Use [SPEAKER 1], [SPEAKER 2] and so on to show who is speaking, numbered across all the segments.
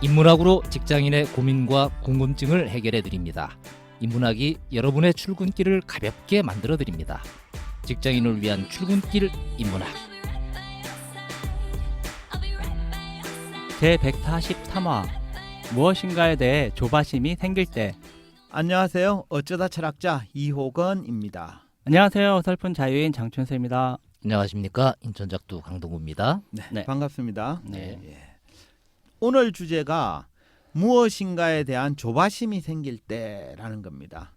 [SPEAKER 1] 인문학으로 직장인의 고민과 궁금증을 해결해 드립니다. 인문학이 여러분의 출근길을 가볍게 만들어 드립니다. 직장인을 위한 출근길 인문학.
[SPEAKER 2] 제 143화 무엇인가에 대해 조바심이 생길 때
[SPEAKER 3] 안녕하세요. 어쩌다 철학자 이호건입니다.
[SPEAKER 2] 안녕하세요 어설픈 자유인 장춘수입니다
[SPEAKER 1] 안녕하십니까 인천작두 강동구입니다.
[SPEAKER 3] 네,
[SPEAKER 2] 네.
[SPEAKER 3] 반갑습니다.
[SPEAKER 2] 네.
[SPEAKER 3] 예. 오늘 주제가 무엇인가에 대한 조바심이 생길 때라는 겁니다.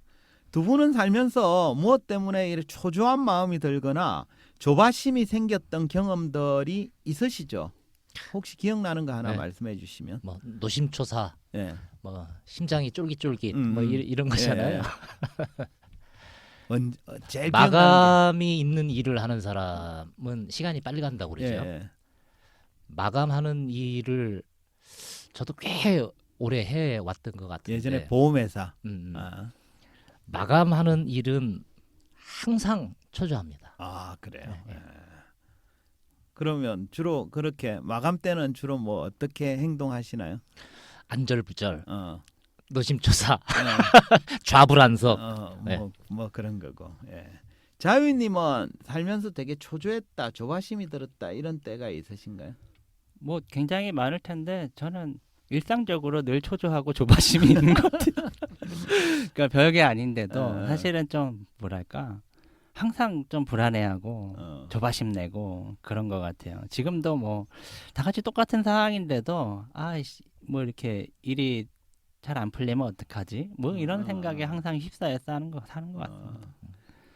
[SPEAKER 3] 두 분은 살면서 무엇 때문에 이렇게 초조한 마음이 들거나 조바심이 생겼던 경험들이 있으시죠? 혹시 기억나는 거 하나
[SPEAKER 1] 네.
[SPEAKER 3] 말씀해 주시면.
[SPEAKER 1] 뭐 노심초사,
[SPEAKER 3] 예.
[SPEAKER 1] 뭐 심장이 쫄깃쫄깃,
[SPEAKER 3] 음,
[SPEAKER 1] 뭐
[SPEAKER 3] 음.
[SPEAKER 1] 이, 이런 거잖아요.
[SPEAKER 3] 예. 언, 어, 제일
[SPEAKER 1] 마감이 있는 일을 하는 사람은 시간이 빨리 간다고
[SPEAKER 3] 게.
[SPEAKER 1] 그러죠.
[SPEAKER 3] 예.
[SPEAKER 1] 마감하는 일을 저도 꽤 오래 해 왔던 것 같은데.
[SPEAKER 3] 예전에 보험회사.
[SPEAKER 1] 음,
[SPEAKER 3] 아,
[SPEAKER 1] 마감하는 일은 항상 초조합니다.
[SPEAKER 3] 아 그래요.
[SPEAKER 1] 네, 네.
[SPEAKER 3] 예. 그러면 주로 그렇게 마감 때는 주로 뭐 어떻게 행동하시나요?
[SPEAKER 1] 안절부절,
[SPEAKER 3] 어,
[SPEAKER 1] 노심초사,
[SPEAKER 3] 어,
[SPEAKER 1] 좌불안석.
[SPEAKER 3] 어, 뭐,
[SPEAKER 1] 네.
[SPEAKER 3] 뭐 그런 거고. 예. 자유님은 살면서 되게 초조했다, 조바심이 들었다 이런 때가 있으신가요?
[SPEAKER 2] 뭐 굉장히 많을 텐데 저는 일상적으로 늘 초조하고 조바심이 있는 것 같아요 그러니까 별게 아닌데도
[SPEAKER 3] 어.
[SPEAKER 2] 사실은 좀 뭐랄까 항상 좀 불안해하고
[SPEAKER 3] 어.
[SPEAKER 2] 조바심 내고 그런 것 같아요 지금도 뭐 다 같이 똑같은 상황인데도 아이씨 뭐 이렇게 일이 잘 안 풀리면 어떡하지 뭐 이런
[SPEAKER 3] 어.
[SPEAKER 2] 생각에 항상 휩싸여 사는 거 사는 것 같습니다
[SPEAKER 3] 어.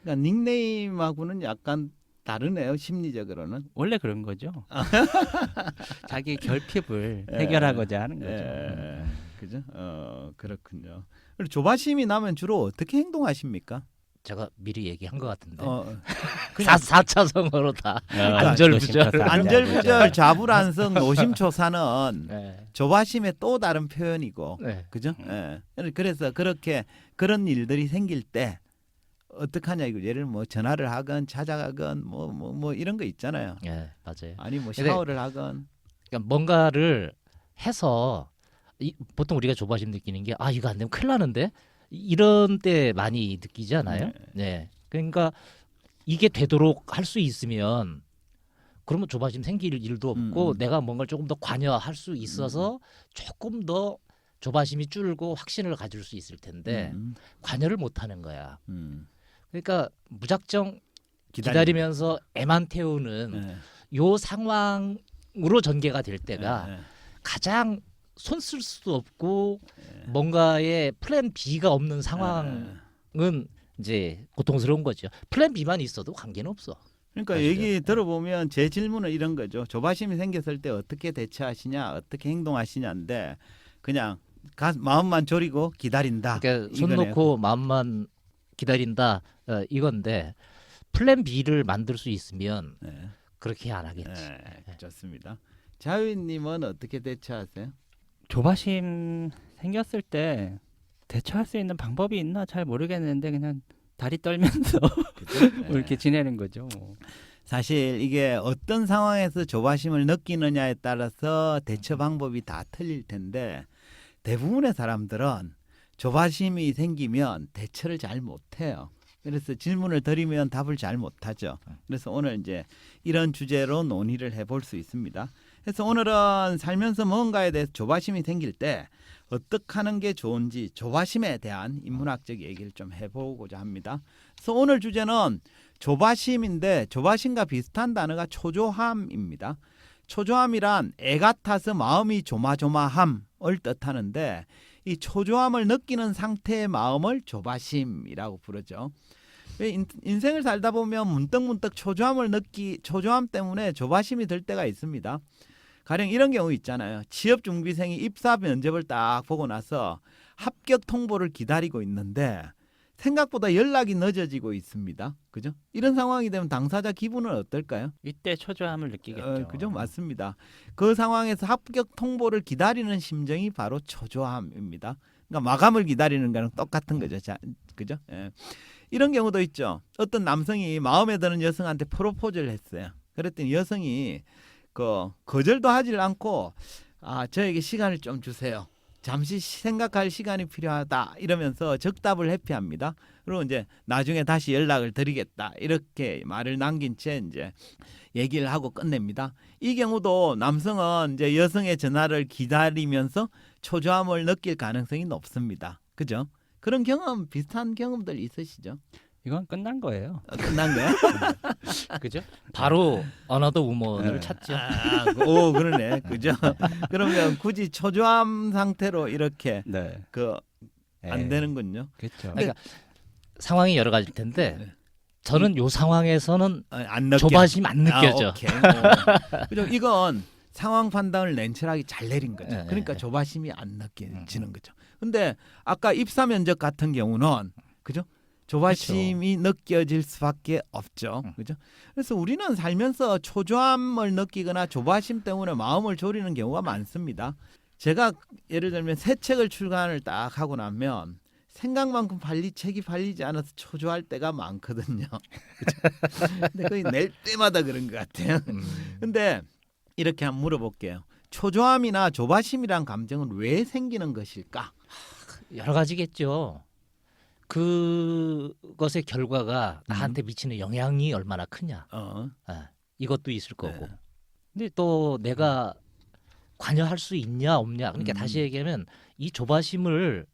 [SPEAKER 3] 그러니까 닉네임하고는 약간 다르네요, 심리적으로는.
[SPEAKER 2] 원래 그런 거죠.
[SPEAKER 3] 아.
[SPEAKER 2] 자기 결핍을
[SPEAKER 3] 예.
[SPEAKER 2] 해결하고자 하는 거죠.
[SPEAKER 3] 예. 그죠? 어, 그렇군요. 그리고 조바심이 나면 주로 어떻게 행동하십니까?
[SPEAKER 1] 제가 미리 얘기한 것 같은데.
[SPEAKER 3] 어,
[SPEAKER 1] 사, 사차성어로 다.
[SPEAKER 3] 그러니까
[SPEAKER 1] 안절부절.
[SPEAKER 3] 안절부절, 자불안성, 노심초사는
[SPEAKER 1] 네.
[SPEAKER 3] 조바심의 또 다른 표현이고,
[SPEAKER 1] 네.
[SPEAKER 3] 그죠? 예. 그래서 그렇게 그런 일들이 생길 때 어떡하냐 이거 예를 뭐 전화를 하건 찾아가건 뭐 뭐뭐 이런 거 있잖아요.
[SPEAKER 1] 네, 맞아요.
[SPEAKER 3] 아니 뭐 샤워를 하건
[SPEAKER 1] 그러니까 뭔가를 해서 이, 보통 우리가 조바심 느끼는 게 아 이거 안 되면 큰일 나는데 이런 때 많이 느끼잖아요. 네. 그러니까 이게 되도록 할 수 있으면 그러면 조바심 생길 일도 없고
[SPEAKER 3] 음.
[SPEAKER 1] 내가 뭔가를 조금 더 관여할 수 있어서 조금 더 조바심이 줄고 확신을 가질 수 있을 텐데
[SPEAKER 3] 음,
[SPEAKER 1] 관여를 못 하는 거야.
[SPEAKER 3] 음.
[SPEAKER 1] 그러니까 무작정
[SPEAKER 3] 기다리는.
[SPEAKER 1] 기다리면서 애만 태우는
[SPEAKER 3] 예.
[SPEAKER 1] 요 상황으로 전개가 될 때가
[SPEAKER 3] 예, 예.
[SPEAKER 1] 가장 손 쓸 수도 없고
[SPEAKER 3] 예.
[SPEAKER 1] 뭔가의 플랜 B가 없는 상황은
[SPEAKER 3] 예.
[SPEAKER 1] 이제 고통스러운 거죠. 플랜 B만 있어도 관계는 없어.
[SPEAKER 3] 그러니까
[SPEAKER 1] 사실은.
[SPEAKER 3] 얘기 들어보면 제 질문은 이런 거죠. 조바심이 생겼을 때 어떻게 대처하시냐, 어떻게 행동하시냐인데 그냥 가, 마음만 졸이고 기다린다.
[SPEAKER 1] 그러니까 손
[SPEAKER 3] 이거네요.
[SPEAKER 1] 놓고 마음만 기다린다 어, 이건데 플랜 B를 만들 수 있으면
[SPEAKER 3] 네.
[SPEAKER 1] 그렇게 안 하겠지.
[SPEAKER 3] 네, 좋습니다. 자유님은 어떻게 대처하세요?
[SPEAKER 2] 조바심 생겼을 때 대처할 수 있는 방법이 있나 잘 모르겠는데 그냥 다리 떨면서? 뭐 이렇게 지내는 거죠. 뭐.
[SPEAKER 3] 사실 이게 어떤 상황에서 조바심을 느끼느냐에 따라서 대처 방법이 다 틀릴 텐데 대부분의 사람들은 조바심이 생기면 대처를 잘 못해요. 그래서 질문을 드리면 답을 잘 못하죠. 그래서 오늘 이제 이런 주제로 논의를 해볼 수 있습니다. 그래서 오늘은 살면서 뭔가에 대해서 조바심이 생길 때 어떻게 하는 게 좋은지 조바심에 대한 인문학적 얘기를 좀 해보고자 합니다. 그래서 오늘 주제는 조바심인데 조바심과 비슷한 단어가 초조함입니다. 초조함이란 애 같아서 마음이 조마조마함을 뜻하는데 이 초조함을 느끼는 상태의 마음을 조바심이라고 부르죠. 인생을 살다 보면 문득문득 초조함을 느끼 초조함 때문에 조바심이 들 때가 있습니다. 가령 이런 경우 있잖아요. 취업 준비생이 입사 면접을 딱 보고 나서 합격 통보를 기다리고 있는데 생각보다 연락이 늦어지고 있습니다. 그죠? 이런 상황이 되면 당사자 기분은 어떨까요?
[SPEAKER 2] 이때 초조함을 느끼겠죠.
[SPEAKER 3] 어, 그죠? 맞습니다. 그 상황에서 합격 통보를 기다리는 심정이 바로 초조함입니다. 그러니까 마감을 기다리는 거랑 똑같은 거죠. 자, 그죠? 예. 이런 경우도 있죠. 어떤 남성이 마음에 드는 여성한테 프로포즈를 했어요. 그랬더니 여성이 그 거절도 하질 않고 아 저에게 시간을 좀 주세요. 잠시 생각할 시간이 필요하다 이러면서 적답을 회피합니다. 그리고 이제 나중에 다시 연락을 드리겠다 이렇게 말을 남긴 채 이제 얘기를 하고 끝냅니다. 이 경우도 남성은 이제 여성의 전화를 기다리면서 초조함을 느낄 가능성이 높습니다. 그죠? 그런 경험 비슷한 경험들 있으시죠?
[SPEAKER 2] 이건 끝난 거예요.
[SPEAKER 3] 어, 끝난 거야?
[SPEAKER 1] 그죠? 바로 어나더 우먼을
[SPEAKER 3] 네.
[SPEAKER 1] 찾죠.
[SPEAKER 3] 아, 오 그러네. 그죠? 그러면 굳이 초조함 상태로 이렇게
[SPEAKER 2] 네.
[SPEAKER 3] 그안 되는군요.
[SPEAKER 2] 그렇죠.
[SPEAKER 1] 그러니까 상황이 여러 가지일 텐데
[SPEAKER 3] 네.
[SPEAKER 1] 저는 요 상황에서는
[SPEAKER 3] 어, 안 느껴.
[SPEAKER 1] 조바심 안 느껴져.
[SPEAKER 3] 아, 오케이. 어. 그죠? 이건 상황 판단을 냉철하게 잘 내린 거죠.
[SPEAKER 1] 네,
[SPEAKER 3] 그러니까
[SPEAKER 1] 네.
[SPEAKER 3] 조바심이 안 느껴지는 거죠. 근데 아까 입사 면접 같은 경우는 그죠? 조바심이 느껴질 수밖에 없죠.
[SPEAKER 1] 음.
[SPEAKER 3] 그죠? 그래서 우리는 살면서 초조함을 느끼거나 조바심 때문에 마음을 졸이는 경우가 많습니다. 제가 예를 들면 새 책을 출간을 딱 하고 나면 생각만큼 팔리 책이 팔리지 않아서 초조할 때가 많거든요. 근데 거의 낼 때마다 그런 것 같아요.
[SPEAKER 1] 음.
[SPEAKER 3] 근데 이렇게 한번 물어볼게요. 초조함이나 조바심이란 감정은 왜 생기는 것일까?
[SPEAKER 1] 여러 가지겠죠. 그것의 결과가 나한테 미치는 영향이 얼마나 크냐.
[SPEAKER 3] 어,
[SPEAKER 1] 아, 이것도 있을 거고.
[SPEAKER 3] 네.
[SPEAKER 1] 근데 또 내가 관여할 수 있냐 없냐. 그러니까
[SPEAKER 3] 음.
[SPEAKER 1] 다시 얘기하면 이 조바심을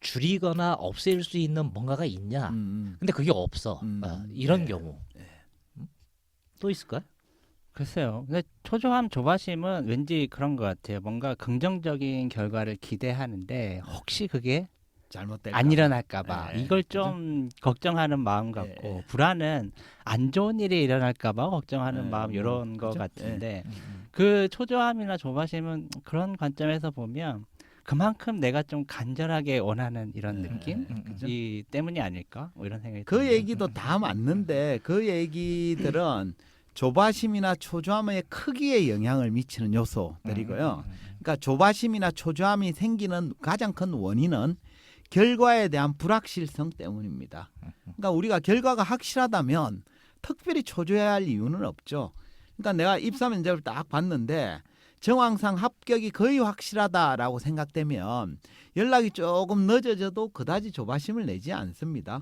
[SPEAKER 1] 줄이거나 없앨 수 있는 뭔가가 있냐.
[SPEAKER 3] 음,
[SPEAKER 1] 근데 그게 없어.
[SPEAKER 3] 음.
[SPEAKER 1] 아, 이런
[SPEAKER 3] 네.
[SPEAKER 1] 경우. 음? 또 있을까요?
[SPEAKER 2] 글쎄요. 근데 초조함, 조바심은 왠지 그런 것 같아요. 뭔가 긍정적인 결과를 기대하는데 혹시 그게
[SPEAKER 3] 잘못될까?
[SPEAKER 2] 안 일어날까봐
[SPEAKER 3] 네,
[SPEAKER 2] 이걸? 좀 걱정하는 마음 같고
[SPEAKER 3] 네.
[SPEAKER 2] 불안은 안 좋은 일이 일어날까봐 걱정하는
[SPEAKER 3] 네,
[SPEAKER 2] 마음
[SPEAKER 3] 뭐,
[SPEAKER 2] 이런 거
[SPEAKER 3] 그죠?
[SPEAKER 2] 같은데
[SPEAKER 1] 음,
[SPEAKER 2] 그 초조함이나 조바심은 그런 관점에서 보면 그만큼 내가 좀 간절하게 원하는 이런
[SPEAKER 3] 네,
[SPEAKER 2] 느낌
[SPEAKER 1] 음?
[SPEAKER 2] 이 때문이 아닐까 뭐 이런 생각이
[SPEAKER 3] 그. 얘기도 다 맞는데 그 얘기들은 조바심이나 초조함의 크기에 영향을 미치는 요소들이고요.
[SPEAKER 1] 음, 음,
[SPEAKER 3] 그러니까 조바심이나 초조함이 생기는 가장 큰 원인은 결과에 대한 불확실성 때문입니다. 그러니까 우리가 결과가 확실하다면 특별히 초조해야 할 이유는 없죠. 그러니까 내가 입사 면접을 딱 봤는데 정황상 합격이 거의 확실하다라고 생각되면 연락이 조금 늦어져도 그다지 조바심을 내지 않습니다.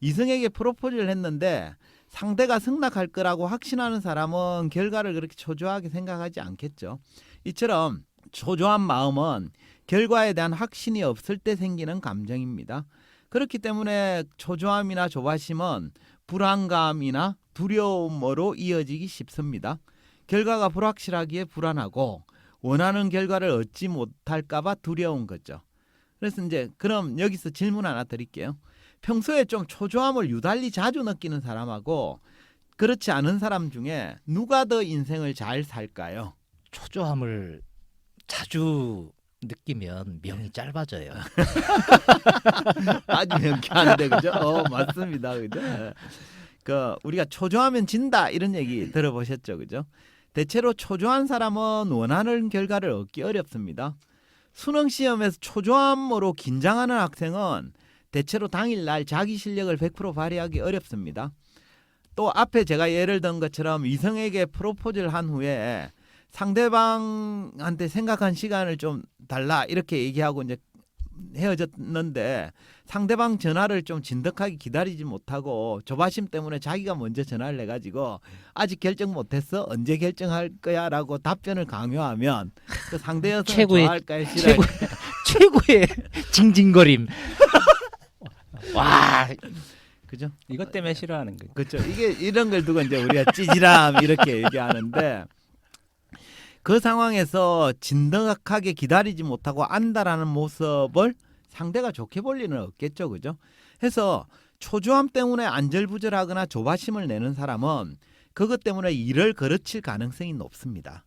[SPEAKER 3] 이성에게 프로포즈를 했는데 상대가 승낙할 거라고 확신하는 사람은 결과를 그렇게 초조하게 생각하지 않겠죠. 이처럼 초조한 마음은 결과에 대한 확신이 없을 때 생기는 감정입니다. 그렇기 때문에 초조함이나 조바심은 불안감이나 두려움으로 이어지기 쉽습니다. 결과가 불확실하기에 불안하고 원하는 결과를 얻지 못할까봐 두려운 거죠. 그래서 이제 그럼 여기서 질문 하나 드릴게요. 평소에 좀 초조함을 유달리 자주 느끼는 사람하고 그렇지 않은 사람 중에 누가 더 인생을 잘 살까요?
[SPEAKER 1] 초조함을 자주 느끼면 명이 짧아져요.
[SPEAKER 3] 아주 명쾌한데 그죠? 어 맞습니다, 그죠? 예. 그 우리가 초조하면 진다 이런 얘기 들어보셨죠, 그죠? 대체로 초조한 사람은 원하는 결과를 얻기 어렵습니다. 수능 시험에서 초조함으로 긴장하는 학생은 대체로 당일날 자기 실력을 100% 발휘하기 어렵습니다. 또 앞에 제가 예를 든 것처럼 이성에게 프로포즈를 한 후에 상대방한테 생각한 시간을 좀 달라 이렇게 얘기하고 이제 헤어졌는데 상대방 전화를 좀 진득하게 기다리지 못하고 조바심 때문에 자기가 먼저 전화를 해가지고 아직 결정 못했어 언제 결정할 거야라고 답변을 강요하면 그 상대 여성
[SPEAKER 1] 최고의-
[SPEAKER 3] 좋아할까요 싫어할까요?
[SPEAKER 1] 최고 최고의 징징거림. 와,
[SPEAKER 3] 그죠?
[SPEAKER 2] 이것 때문에 싫어하는 거죠.
[SPEAKER 3] 그렇죠. 이게 이런 걸 두고 이제 우리가 찌질함 이렇게 얘기하는데 그 상황에서 진득하게 기다리지 못하고 안다라는 모습을 상대가 좋게 볼 리는 없겠죠, 그죠? 해서 초조함 때문에 안절부절하거나 조바심을 내는 사람은 그것 때문에 일을 거르칠 가능성이 높습니다.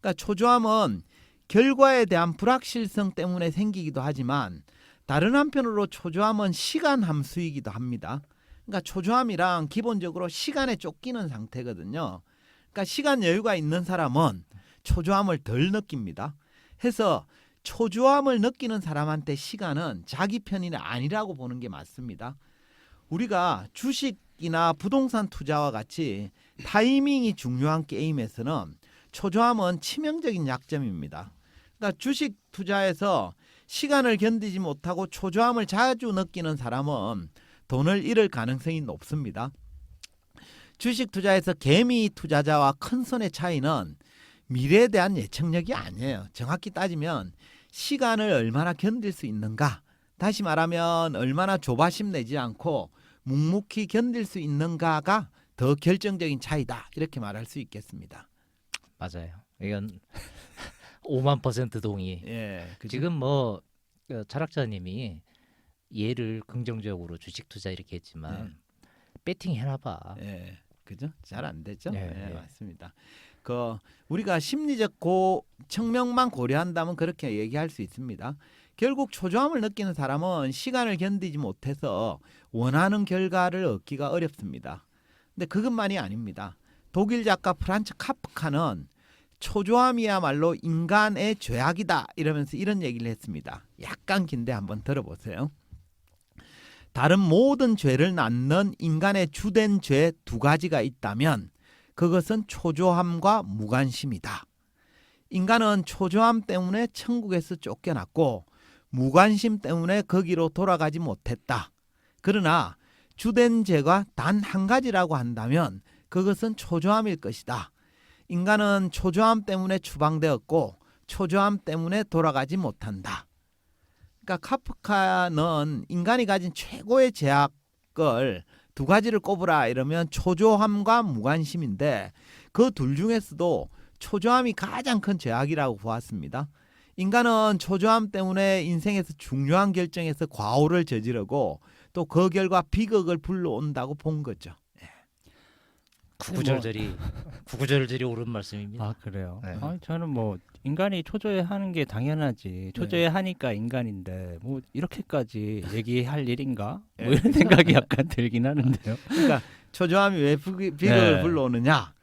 [SPEAKER 3] 그러니까 초조함은 결과에 대한 불확실성 때문에 생기기도 하지만 다른 한편으로 초조함은 시간 함수이기도 합니다. 그러니까 초조함이랑 기본적으로 시간에 쫓기는 상태거든요. 그러니까 시간 여유가 있는 사람은 초조함을 덜 느낍니다. 해서 초조함을 느끼는 사람한테 시간은 자기 편이 아니라고 보는 게 맞습니다. 우리가 주식이나 부동산 투자와 같이 타이밍이 중요한 게임에서는 초조함은 치명적인 약점입니다. 그러니까 주식 투자에서 시간을 견디지 못하고 초조함을 자주 느끼는 사람은 돈을 잃을 가능성이 높습니다. 주식 투자에서 개미 투자자와 큰 손의 차이는 미래에 대한 예측력이 아니에요. 정확히 따지면 시간을 얼마나 견딜 수 있는가. 다시 말하면 얼마나 조바심 내지 않고 묵묵히 견딜 수 있는가가 더 결정적인 차이다. 이렇게 말할 수 있겠습니다.
[SPEAKER 1] 맞아요. 이건 5만 퍼센트 동의.
[SPEAKER 3] 예. 그죠?
[SPEAKER 1] 지금 뭐 어, 철학자님이 예를 긍정적으로 주식 투자 이렇게 했지만 배팅 해놔봐.
[SPEAKER 3] 예. 그죠? 잘 안 되죠?
[SPEAKER 1] 네,
[SPEAKER 3] 예,
[SPEAKER 1] 네.
[SPEAKER 3] 맞습니다. 그 우리가 심리적 고 측면만 고려한다면 그렇게 얘기할 수 있습니다. 결국 초조함을 느끼는 사람은 시간을 견디지 못해서 원하는 결과를 얻기가 어렵습니다. 근데 그것만이 아닙니다. 독일 작가 프란츠 카프카는 초조함이야말로 인간의 죄악이다 이러면서 이런 얘기를 했습니다. 약간 긴데 한번 들어보세요. 다른 모든 죄를 낳는 인간의 주된 죄 두 가지가 있다면 그것은 초조함과 무관심이다. 인간은 초조함 때문에 천국에서 쫓겨났고 무관심 때문에 거기로 돌아가지 못했다. 그러나 주된 죄가 단 한 가지라고 한다면 그것은 초조함일 것이다. 인간은 초조함 때문에 추방되었고 초조함 때문에 돌아가지 못한다. 그러니까 카프카는 인간이 가진 최고의 제약을 두 가지를 꼽으라 이러면 초조함과 무관심인데 그 둘 중에서도 초조함이 가장 큰 죄악이라고 보았습니다. 인간은 초조함 때문에 인생에서 중요한 결정에서 과오를 저지르고 또 그 결과 비극을 불러온다고 본 거죠.
[SPEAKER 1] 구구절절이 구구절절이 옳은 말씀입니다.
[SPEAKER 2] 아 그래요.
[SPEAKER 1] 네.
[SPEAKER 2] 아, 저는 뭐 인간이 초조해 하는 게 당연하지. 초조해 하니까 인간인데 뭐 이렇게까지 얘기할 일인가? 뭐
[SPEAKER 3] 네.
[SPEAKER 2] 이런 생각이 약간 들긴 하는데요.
[SPEAKER 3] 그러니까 초조함이 왜 비- 비극을
[SPEAKER 2] 네.
[SPEAKER 3] 불러오느냐?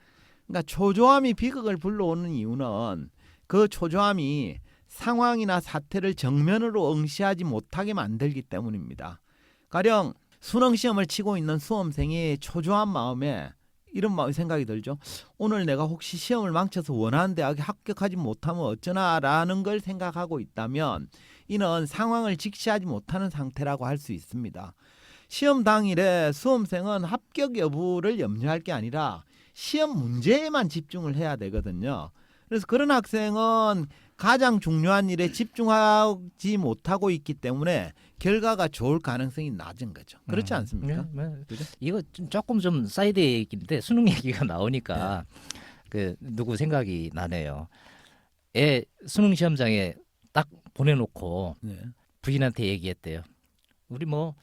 [SPEAKER 3] 그러니까 초조함이 비극을 불러오는 이유는 그 초조함이 상황이나 사태를 정면으로 응시하지 못하게 만들기 때문입니다. 가령 수능 시험을 치고 있는 수험생이 초조한 마음에 이런 생각이 들죠. 오늘 내가 혹시 시험을 망쳐서 원하는 대학에 합격하지 못하면 어쩌나라는 걸 생각하고 있다면 이는 상황을 직시하지 못하는 상태라고 할 수 있습니다. 시험 당일에 수험생은 합격 여부를 염려할 게 아니라 시험 문제에만 집중을 해야 되거든요. 그래서 그런 학생은 가장 중요한 일에 집중하지 못하고 있기 때문에 결과가 좋을 가능성이 낮은 거죠. 그렇지
[SPEAKER 1] 음.
[SPEAKER 3] 않습니까?
[SPEAKER 1] 네, 네.
[SPEAKER 3] 그죠?
[SPEAKER 1] 이거 좀 조금 좀 사이드 얘기인데 수능 얘기가 나오니까
[SPEAKER 3] 네.
[SPEAKER 1] 그 누구 생각이 나네요. 애 수능 시험장에 딱 보내놓고
[SPEAKER 3] 네.
[SPEAKER 1] 부인한테 얘기했대요. 우리 뭐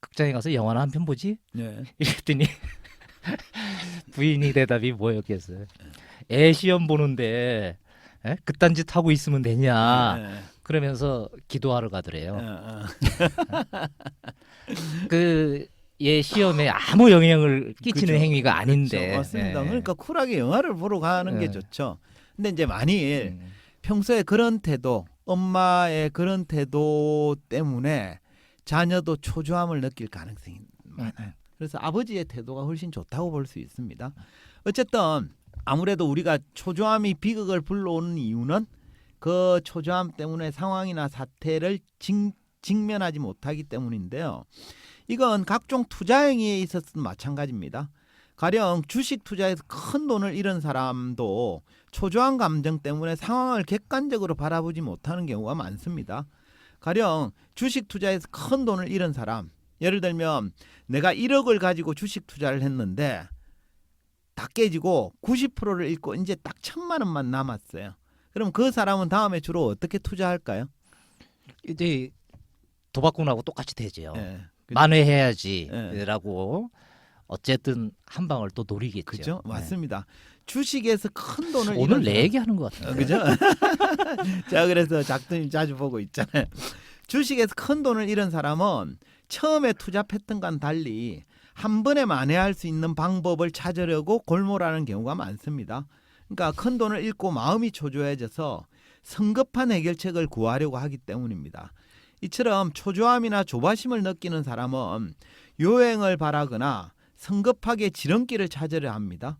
[SPEAKER 1] 극장에 가서 영화나 한 편 보지?
[SPEAKER 3] 네.
[SPEAKER 1] 이랬더니 부인이 대답이 뭐였겠어요? 애 시험 보는데 에? 그딴 짓 하고 있으면 되냐?
[SPEAKER 3] 네.
[SPEAKER 1] 그러면서 기도하러 가더래요.
[SPEAKER 3] 어, 어.
[SPEAKER 1] 그얘 시험에 아무 영향을 끼치는
[SPEAKER 3] 그죠.
[SPEAKER 1] 행위가 아닌데.
[SPEAKER 3] 그렇죠. 맞습니다.
[SPEAKER 1] 예.
[SPEAKER 3] 그러니까 쿨하게 영화를 보러 가는 게
[SPEAKER 1] 네.
[SPEAKER 3] 좋죠. 근데 이제 만일
[SPEAKER 1] 음.
[SPEAKER 3] 평소에 그런 태도, 엄마의 그런 태도 때문에 자녀도 초조함을 느낄 가능성이 많아요. 그래서 아버지의 태도가 훨씬 좋다고 볼 수 있습니다. 어쨌든 아무래도 우리가 초조함이 비극을 불러오는 이유는 그 초조함 때문에 상황이나 사태를 직, 직면하지 못하기 때문인데요. 이건 각종 투자 행위에 있어서도 마찬가지입니다. 가령 주식 투자에서 큰 돈을 잃은 사람도 초조한 감정 때문에 상황을 객관적으로 바라보지 못하는 경우가 많습니다. 가령 주식 투자에서 큰 돈을 잃은 사람, 예를 들면 내가 1억을 가지고 주식 투자를 했는데 다 깨지고 90%를 잃고 이제 딱 천만 원만 남았어요. 그럼 그 사람은 다음에 주로 어떻게 투자할까요?
[SPEAKER 1] 이제 도박꾼하고 똑같이 되죠.
[SPEAKER 3] 예. 그-
[SPEAKER 1] 만회해야지라고 어쨌든 한 방을 또 노리겠죠.
[SPEAKER 3] 그죠?
[SPEAKER 1] 네.
[SPEAKER 3] 맞습니다. 주식에서 큰 돈을
[SPEAKER 1] 오늘
[SPEAKER 3] 잃은
[SPEAKER 1] 내
[SPEAKER 3] 사람-
[SPEAKER 1] 얘기하는 것 같아요.
[SPEAKER 3] 어, 그죠? 제가 그래서 작두님 자주 보고 있잖아요. 주식에서 큰 돈을 잃은 사람은 처음에 투자 패턴과는 달리 한 번에 만회할 수 있는 방법을 찾으려고 골몰하는 경우가 많습니다. 그러니까 큰 돈을 잃고 마음이 초조해져서 성급한 해결책을 구하려고 하기 때문입니다. 이처럼 초조함이나 조바심을 느끼는 사람은 요행을 바라거나 성급하게 지름길을 찾으려 합니다.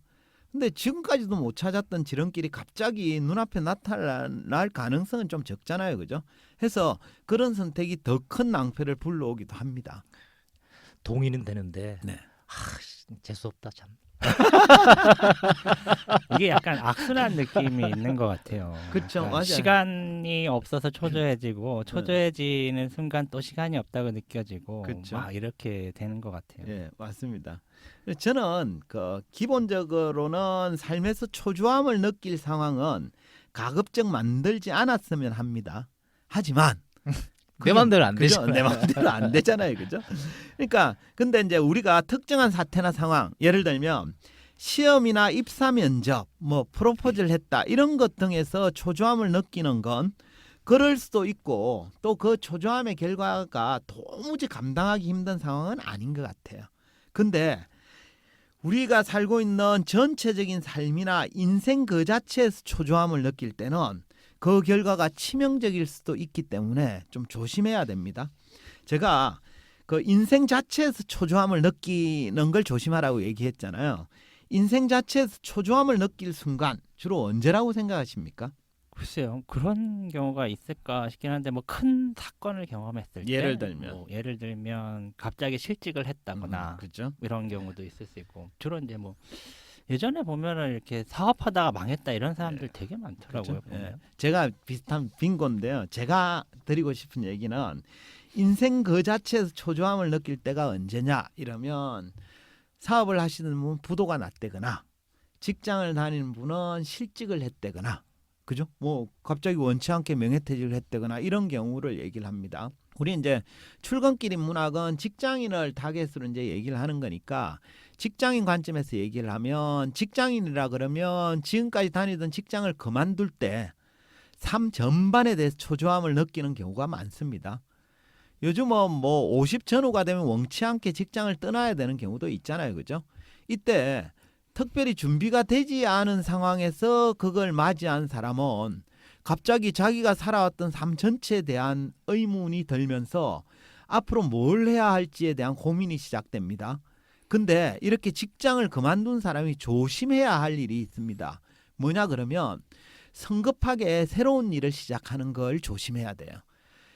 [SPEAKER 3] 근데 지금까지도 못 찾았던 지름길이 갑자기 눈앞에 나타날 가능성은 좀 적잖아요. 그죠? 해서 그런 선택이 더 큰 낭패를 불러오기도 합니다.
[SPEAKER 1] 동의는 되는데
[SPEAKER 3] 네.
[SPEAKER 1] 아, 씨, 재수 없다 참.
[SPEAKER 2] 이게 약간 악순환 느낌이 있는 것 같아요.
[SPEAKER 3] 맞아요.
[SPEAKER 2] 시간이 없어서 초조해지고 초조해지는 순간 또 시간이 없다고 느껴지고
[SPEAKER 3] 그쵸.
[SPEAKER 2] 막 이렇게 되는 것 같아요.
[SPEAKER 3] 예, 맞습니다. 저는 그 기본적으로는 삶에서 초조함을 느낄 상황은 가급적 만들지 않았으면 합니다. 하지만
[SPEAKER 1] 내 맘대로 안? 되죠.
[SPEAKER 3] 내 마음대로 안 되잖아요. 그죠? 그러니까 근데 이제 우리가 특정한 사태나 상황 예를 들면 시험이나 입사 면접, 뭐 프로포즈를 했다 이런 것 등에서 초조함을 느끼는 건 그럴 수도 있고 또 그 초조함의 결과가 도무지 감당하기 힘든 상황은 아닌 것 같아요. 근데 우리가 살고 있는 전체적인 삶이나 인생 그 자체에서 초조함을 느낄 때는 그 결과가 치명적일 수도 있기 때문에 좀 조심해야 됩니다. 제가 그 인생 자체에서 초조함을 느끼는 걸 조심하라고 얘기했잖아요. 인생 자체에서 초조함을 느낄 순간 주로 언제라고 생각하십니까?
[SPEAKER 2] 글쎄요 그런 경우가 있을까 싶긴 한데 뭐 큰 사건을 경험했을 때
[SPEAKER 3] 예를 들면?
[SPEAKER 2] 뭐 예를 들면 갑자기 실직을 했다거나
[SPEAKER 3] 그렇죠.
[SPEAKER 2] 이런 경우도 있을 수 있고 주로 이제 뭐 예전에 보면은 이렇게 사업하다가 망했다 이런 사람들 되게 많더라고요
[SPEAKER 3] 그렇죠? 예. 제가 비슷한 빈곤데요. 제가 드리고 싶은 얘기는 인생 그 자체에서 초조함을 느낄 때가 언제냐 이러면 사업을 하시는 분 부도가 났대거나 직장을 다니는 분은 실직을 했대거나 그죠? 뭐 갑자기 원치 않게 명예퇴직을 했다거나 이런 경우를 얘기를 합니다. 우리 이제 출근길 인문학은 직장인을 타겟으로 이제 얘기를 하는 거니까 직장인 관점에서 얘기를 하면 직장인이라 그러면 지금까지 다니던 직장을 그만둘 때 삶 전반에 대해서 초조함을 느끼는 경우가 많습니다. 요즘은 뭐 50 전후가 되면 원치 않게 직장을 떠나야 되는 경우도 있잖아요. 그죠? 이때 특별히 준비가 되지 않은 상황에서 그걸 맞이한 사람은 갑자기 자기가 살아왔던 삶 전체에 대한 의문이 들면서 앞으로 뭘 해야 할지에 대한 고민이 시작됩니다. 근데 이렇게 직장을 그만둔 사람이 조심해야 할 일이 있습니다. 뭐냐 그러면 성급하게 새로운 일을 시작하는 걸 조심해야 돼요.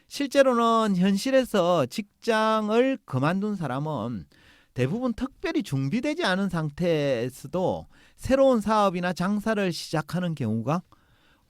[SPEAKER 3] 실제로는 현실에서 직장을 그만둔 사람은 대부분 특별히 준비되지 않은 상태에서도 새로운 사업이나 장사를 시작하는 경우가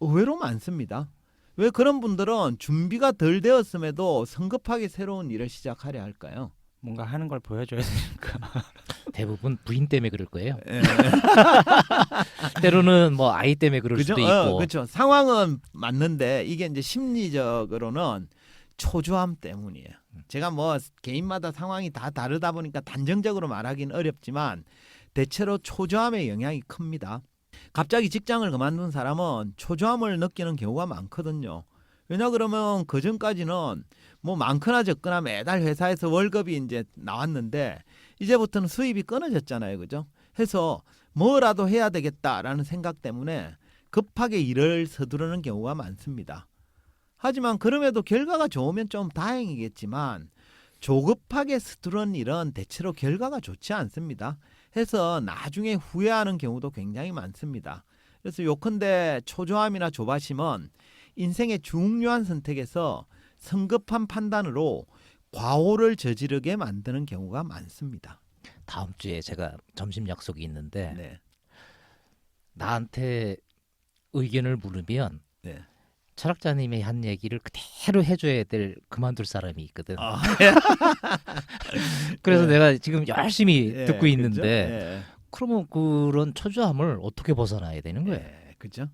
[SPEAKER 3] 의외로 많습니다. 왜 그런 분들은 준비가 덜 되었음에도 성급하게 새로운 일을 시작하려 할까요?
[SPEAKER 2] 뭔가 하는 걸 보여줘야 되니까
[SPEAKER 1] 대부분 부인 때문에 그럴 거예요.
[SPEAKER 3] 예.
[SPEAKER 1] 때로는 뭐 아이 때문에 그럴
[SPEAKER 3] 그죠?
[SPEAKER 1] 수도
[SPEAKER 3] 어,
[SPEAKER 1] 있고.
[SPEAKER 3] 그렇죠. 상황은 맞는데 이게 이제 심리적으로는 초조함 때문이에요. 제가 뭐 개인마다 상황이 다 다르다 보니까 단정적으로 말하기는 어렵지만 대체로 초조함의 영향이 큽니다. 갑자기 직장을 그만둔 사람은 초조함을 느끼는 경우가 많거든요. 왜냐 그러면 그 전까지는 뭐 많거나 적거나 매달 회사에서 월급이 이제 나왔는데 이제부터는 수입이 끊어졌잖아요. 그죠? 해서 뭐라도 해야 되겠다라는 생각 때문에 급하게 일을 서두르는 경우가 많습니다. 하지만 그럼에도 결과가 좋으면 좀 다행이겠지만 조급하게 서두른 일은 대체로 결과가 좋지 않습니다. 해서 나중에 후회하는 경우도 굉장히 많습니다. 그래서 요컨대 초조함이나 조바심은 인생의 중요한 선택에서 성급한 판단으로 과오를 저지르게 만드는 경우가 많습니다.
[SPEAKER 1] 다음 주에 제가 점심 약속이 있는데
[SPEAKER 3] 네.
[SPEAKER 1] 나한테 의견을 물으면
[SPEAKER 3] 네.
[SPEAKER 1] 철학자님이 한 얘기를 그대로 해줘야 될 그만둘 사람이 있거든.
[SPEAKER 3] 아,
[SPEAKER 1] 그래서
[SPEAKER 3] 네.
[SPEAKER 1] 내가 지금 열심히
[SPEAKER 3] 예,
[SPEAKER 1] 듣고
[SPEAKER 3] 그죠?
[SPEAKER 1] 있는데
[SPEAKER 3] 예.
[SPEAKER 1] 그러면 그런 초조함을 어떻게 벗어나야 되는 거예요?
[SPEAKER 3] 예, 그죠?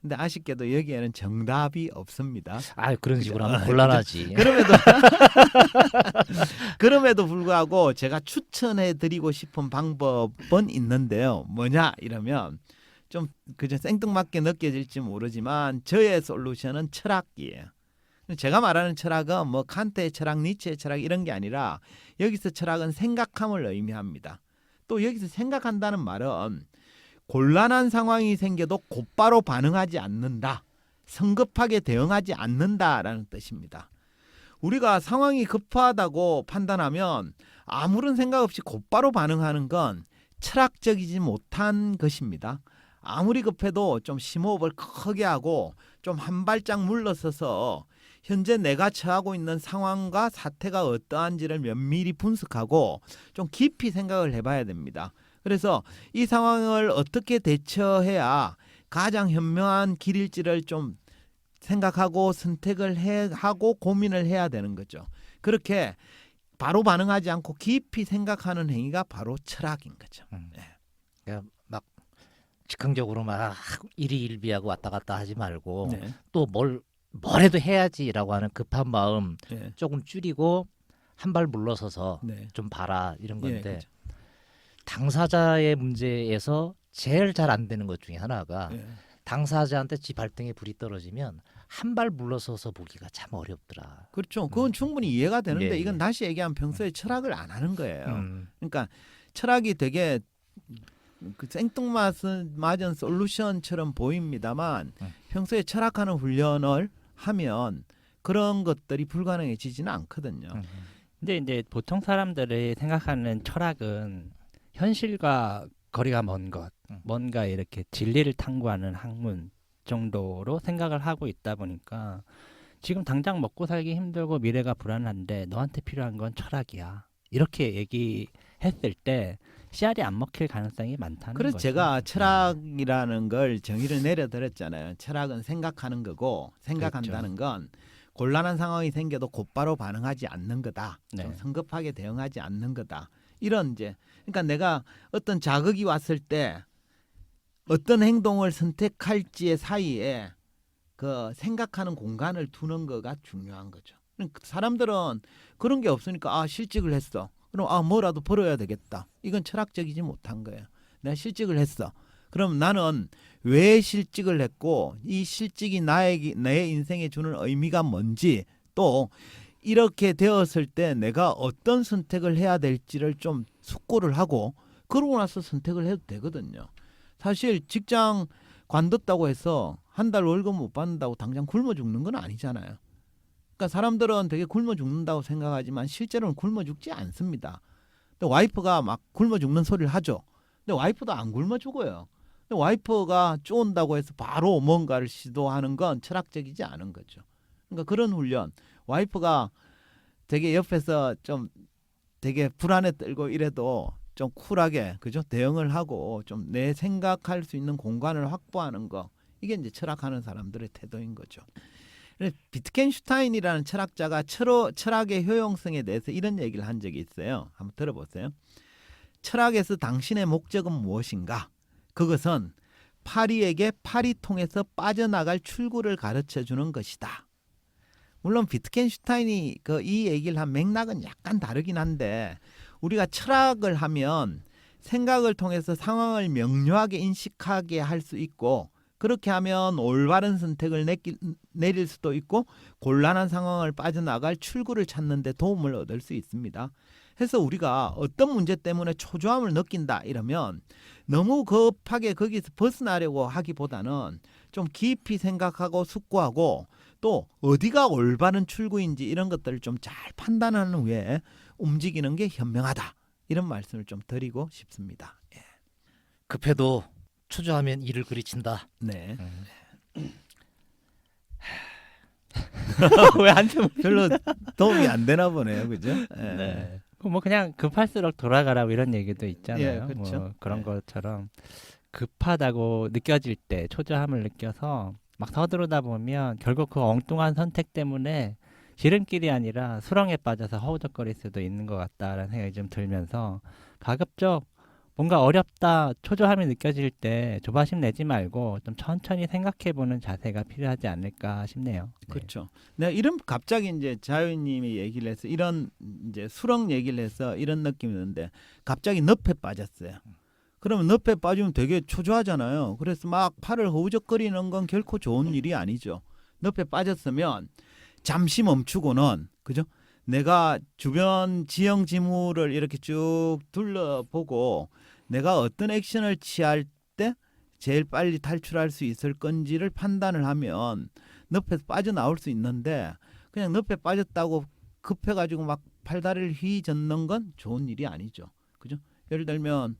[SPEAKER 3] 근데 아쉽게도 여기에는 정답이 없습니다.
[SPEAKER 1] 아 그런? 식으로 하면
[SPEAKER 3] 아,
[SPEAKER 1] 곤란하지.
[SPEAKER 3] 그럼에도 그럼에도 불구하고 제가 추천해 드리고 싶은 방법은 있는데요. 뭐냐 이러면 좀 그저 생뚱맞게 느껴질지 모르지만 저의 솔루션은 철학이에요. 제가 말하는 철학은 뭐 칸트의 철학, 니체의 철학 이런 게 아니라 여기서 철학은 생각함을 의미합니다. 또 여기서 생각한다는 말은 곤란한 상황이 생겨도 곧바로 반응하지 않는다. 성급하게 대응하지 않는다라는 뜻입니다. 우리가 상황이 급하다고 판단하면 아무런 생각 없이 곧바로 반응하는 건 철학적이지 못한 것입니다. 아무리 급해도 좀 심호흡을 크게 하고 좀 한 발짝 물러서서 현재 내가 처하고 있는 상황과 사태가 어떠한지를 면밀히 분석하고 좀 깊이 생각을 해봐야 됩니다. 그래서 이 상황을 어떻게 대처해야 가장 현명한 길일지를 좀 생각하고 선택을 해 하고 고민을 해야 되는 거죠. 그렇게 바로 반응하지 않고 깊이 생각하는 행위가 바로 철학인 거죠.
[SPEAKER 1] 음. 그러니까 막 즉흥적으로 막 일희일비하고 왔다 갔다 하지 말고
[SPEAKER 3] 네.
[SPEAKER 1] 또뭘뭘 해도 해야지라고 하는 급한 마음
[SPEAKER 3] 네.
[SPEAKER 1] 조금 줄이고 한 발 물러서서
[SPEAKER 3] 네.
[SPEAKER 1] 좀 봐라 이런
[SPEAKER 3] 예,
[SPEAKER 1] 건데
[SPEAKER 3] 그렇죠.
[SPEAKER 1] 당사자의 문제에서 제일 잘 안 되는 것 중에 하나가
[SPEAKER 3] 예.
[SPEAKER 1] 당사자한테 지 발등에 불이 떨어지면 한 발 물러서서 보기가 참 어렵더라.
[SPEAKER 3] 그렇죠. 그건 충분히 이해가 되는데
[SPEAKER 1] 예,
[SPEAKER 3] 이건
[SPEAKER 1] 예.
[SPEAKER 3] 다시 얘기하면 평소에 철학을 안 하는 거예요.
[SPEAKER 1] 음.
[SPEAKER 3] 그러니까 철학이 되게 그 생뚱맞은 맞은 솔루션처럼 보입니다만
[SPEAKER 1] 음.
[SPEAKER 3] 평소에 철학하는 훈련을 하면 그런 것들이 불가능해지지는 않거든요.
[SPEAKER 1] 음.
[SPEAKER 2] 근데 이제 보통 사람들이 생각하는 철학은 현실과 거리가 먼 것,
[SPEAKER 1] 음.
[SPEAKER 2] 뭔가 이렇게 진리를 탕구하는 학문 정도로 생각을 하고 있다 보니까 지금 당장 먹고 살기 힘들고 미래가 불안한데 너한테 필요한 건 철학이야. 이렇게 얘기했을 때 씨알이 안 먹힐 가능성이 많다는
[SPEAKER 3] 그래서
[SPEAKER 2] 거죠.
[SPEAKER 3] 제가 철학이라는 걸 정의를 내려드렸잖아요. 철학은 생각하는 거고 생각한다는 건 곤란한 상황이 생겨도 곧바로 반응하지 않는 거다. 좀
[SPEAKER 2] 네.
[SPEAKER 3] 성급하게 대응하지 않는 거다. 이런 이제 그러니까 내가 어떤 자극이 왔을 때 어떤 행동을 선택할지의 사이에 그 생각하는 공간을 두는 거가 중요한 거죠. 그러니까 사람들은 그런 게 없으니까 아 실직을 했어. 그럼 아 뭐라도 벌어야 되겠다. 이건 철학적이지 못한 거예요. 내가 실직을 했어. 그럼 나는 왜 실직을 했고 이 실직이 나에게 내 인생에 주는 의미가 뭔지 또 이렇게 되었을 때 내가 어떤 선택을 해야 될지를 좀 숙고를 하고 그러고 나서 선택을 해도 되거든요. 사실 직장 관뒀다고 해서 한 달 월급 못 받는다고 당장 굶어 죽는 건 아니잖아요. 그러니까 사람들은 되게 굶어 죽는다고 생각하지만 실제로는 굶어 죽지 않습니다. 근데 와이프가 막 굶어 죽는 소리를 하죠. 근데 와이프도 안 굶어 죽어요. 근데 와이프가 쪼온다고 해서 바로 뭔가를 시도하는 건 철학적이지 않은 거죠. 그러니까 그런 훈련, 와이프가 되게 옆에서 좀 되게 불안에 떨고 이래도 좀 쿨하게 그죠 대응을 하고 좀 내 생각할 수 있는 공간을 확보하는 거 이게 이제 철학하는 사람들의 태도인 거죠. 비트겐슈타인이라는 철학자가 철호, 철학의 효용성에 대해서 이런 얘기를 한 적이 있어요. 한번 들어보세요. 철학에서 당신의 목적은 무엇인가? 그것은 파리에게 파리 통해서 빠져나갈 출구를 가르쳐 주는 것이다. 물론 비트겐슈타인이 그 이 얘기를 한 맥락은 약간 다르긴 한데 우리가 철학을 하면 생각을 통해서 상황을 명료하게 인식하게 할 수 있고 그렇게 하면 올바른 선택을 내기, 내릴 수도 있고 곤란한 상황을 빠져나갈 출구를 찾는 데 도움을 얻을 수 있습니다. 해서 우리가 어떤 문제 때문에 초조함을 느낀다 이러면 너무 급하게 거기서 벗어나려고 하기보다는 좀 깊이 생각하고 숙고하고 또 어디가 올바른 출구인지 이런 것들을 좀 잘 판단하는 후에 움직이는 게 현명하다. 이런 말씀을 좀 드리고 싶습니다. 예.
[SPEAKER 1] 급해도 초조하면 일을 그리친다.
[SPEAKER 3] 네.
[SPEAKER 2] 왜 한숨을
[SPEAKER 3] 별로 도움이 안 되나 보네요. 그죠? 예.
[SPEAKER 2] 네. 뭐 그냥 급할수록 돌아가라 고 이런 얘기도 있잖아요.
[SPEAKER 3] 예, 그렇죠.
[SPEAKER 2] 뭐 그런
[SPEAKER 3] 네.
[SPEAKER 2] 것처럼 급하다고 느껴질 때 초조함을 느껴서 막 서두르다 보면 결국 그 엉뚱한 선택 때문에 지름길이 아니라 수렁에 빠져서 허우적거릴 수도 있는 것 같다라는 생각이 좀 들면서 가급적 뭔가 어렵다 초조함이 느껴질 때 조바심 내지 말고 좀 천천히 생각해보는 자세가 필요하지 않을까 싶네요. 네.
[SPEAKER 3] 그렇죠. 내가 이런 갑자기 이제 자유님이 얘기를 해서 이런 이제 수렁 얘기를 해서 이런 느낌이 드는데 갑자기 늪에 빠졌어요. 그러면 늪에 빠지면 되게 초조하잖아요. 그래서 막 팔을 허우적거리는 건 결코 좋은 일이 아니죠. 늪에 빠졌으면 잠시 멈추고는 그죠? 내가 주변 지형 지물을 이렇게 쭉 둘러보고 내가 어떤 액션을 취할 때 제일 빨리 탈출할 수 있을 건지를 판단을 하면 늪에서 빠져나올 수 있는데 그냥 늪에 빠졌다고 급해가지고 막 팔다리를 휘젓는 건 좋은 일이 아니죠. 그죠? 예를 들면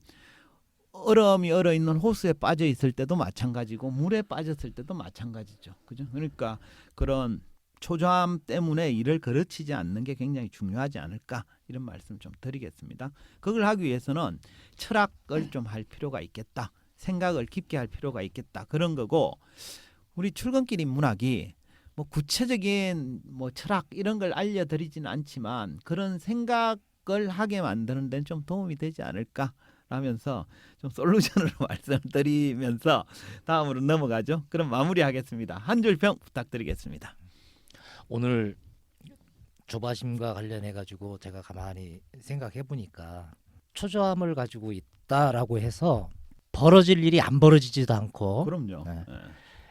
[SPEAKER 3] 얼음이 얼어 있는 호수에 빠져 있을 때도 마찬가지고 물에 빠졌을 때도 마찬가지죠. 그죠? 그러니까 그런 초조함 때문에 일을 거르치지 않는 게 굉장히 중요하지 않을까 이런 말씀 좀 드리겠습니다. 그걸 하기 위해서는 철학을 좀 할 필요가 있겠다. 생각을 깊게 할 필요가 있겠다. 그런 거고 우리 출근길 인문학이 뭐 구체적인 뭐 철학 이런 걸 알려드리지는 않지만 그런 생각을 하게 만드는 데는 좀 도움이 되지 않을까 라면서 좀 솔루션으로 말씀드리면서 다음으로 넘어가죠. 그럼 마무리하겠습니다. 한 줄 평 부탁드리겠습니다.
[SPEAKER 1] 오늘 조바심과 관련해 가지고 제가 가만히 생각해 보니까 초조함을 가지고 있다라고 해서 벌어질 일이 안 벌어지지도 않고
[SPEAKER 3] 그럼요.
[SPEAKER 1] 네.
[SPEAKER 3] 예,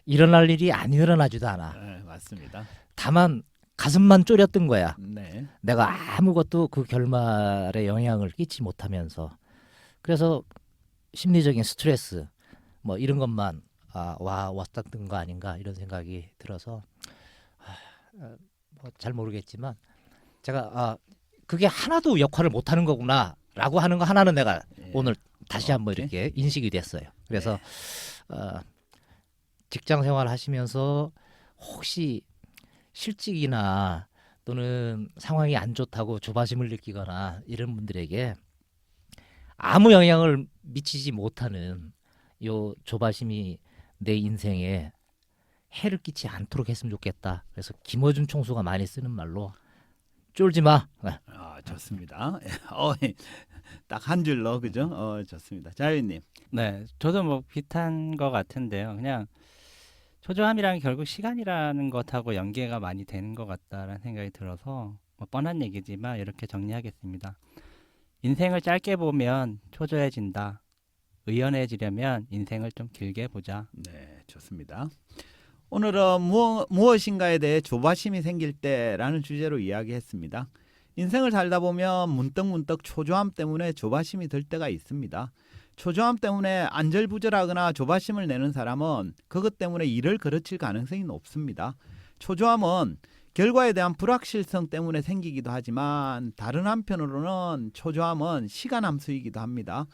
[SPEAKER 1] 일어날 일이 안 일어나지도 않아.
[SPEAKER 3] 예, 맞습니다.
[SPEAKER 1] 다만 가슴만 졸였던 거야.
[SPEAKER 3] 네.
[SPEAKER 1] 내가 아무것도 그 결말에 영향을 끼치 못하면서 그래서 심리적인 스트레스 뭐 이런 것만 아, 와 왔었던 거 아닌가 이런 생각이 들어서 아, 뭐잘 모르겠지만 제가 아 그게 하나도 역할을 못 하는 거구나라고 하는 거 하나는 내가
[SPEAKER 3] 예.
[SPEAKER 1] 오늘 다시 한번
[SPEAKER 3] 오케이.
[SPEAKER 1] 이렇게 인식이 됐어요. 그래서 어, 직장 생활 하시면서 혹시 실직이나 또는 상황이 안 좋다고 조바심을 느끼거나 이런 분들에게 아무 영향을 미치지 못하는 요 조바심이 내 인생에 해를 끼치 않도록 했으면 좋겠다. 그래서 김어준 총수가 많이 쓰는 말로 쫄지 마. 네.
[SPEAKER 3] 아, 좋습니다. 어, 딱 한 줄로 그죠? 어, 좋습니다. 자유님.
[SPEAKER 2] 네, 저도 뭐 비슷한 것 같은데요. 그냥 초조함이란 게 결국 시간이라는 것하고 연계가 많이 되는 것 같다라는 생각이 들어서 뭐 뻔한 얘기지만 이렇게 정리하겠습니다. 인생을 짧게 보면 초조해진다. 의연해지려면 인생을 좀 길게 보자.
[SPEAKER 3] 네, 좋습니다. 오늘은 무엇, 무엇인가에 대해 조바심이 생길 때라는 주제로 이야기했습니다. 인생을 살다 보면 문득문득 초조함 때문에 조바심이 들 때가 있습니다. 초조함 때문에 안절부절하거나 조바심을 내는 사람은 그것 때문에 일을 거르칠 가능성이 높습니다. 초조함은 결과에 대한 불확실성 때문에 생기기도 하지만 다른 한편으로는 초조함은 시간 함수이기도 합니다.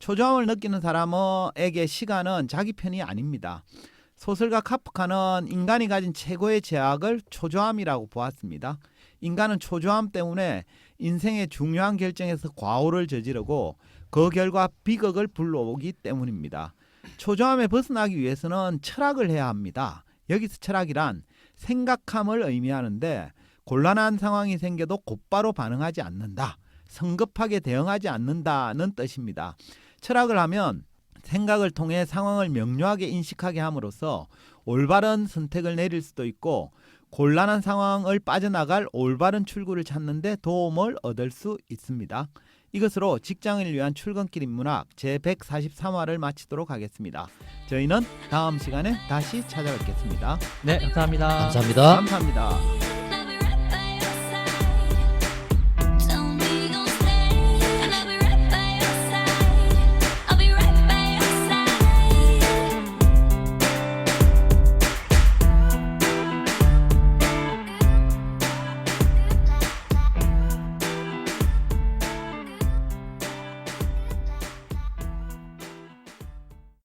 [SPEAKER 3] 초조함을 느끼는 사람에게 시간은 자기 편이 아닙니다. 소설가 카프카는 인간이 가진 최고의 제약을 초조함이라고 보았습니다. 인간은 초조함 때문에 인생의 중요한 결정에서 과오를 저지르고 그 결과 비극을 불러오기 때문입니다. 초조함에 벗어나기 위해서는 철학을 해야 합니다. 여기서 철학이란 생각함을 의미하는데 곤란한 상황이 생겨도 곧바로 반응하지 않는다. 성급하게 대응하지 않는다는 뜻입니다. 철학을 하면 생각을 통해 상황을 명료하게 인식하게 함으로써 올바른 선택을 내릴 수도 있고 곤란한 상황을 빠져나갈 올바른 출구를 찾는 데 도움을 얻을 수 있습니다. 이것으로 직장인을 위한 출근길 인문학 제143화를 마치도록 하겠습니다. 저희는 다음 시간에 다시 찾아뵙겠습니다.
[SPEAKER 2] 네, 감사합니다.
[SPEAKER 1] 감사합니다.
[SPEAKER 3] 감사합니다.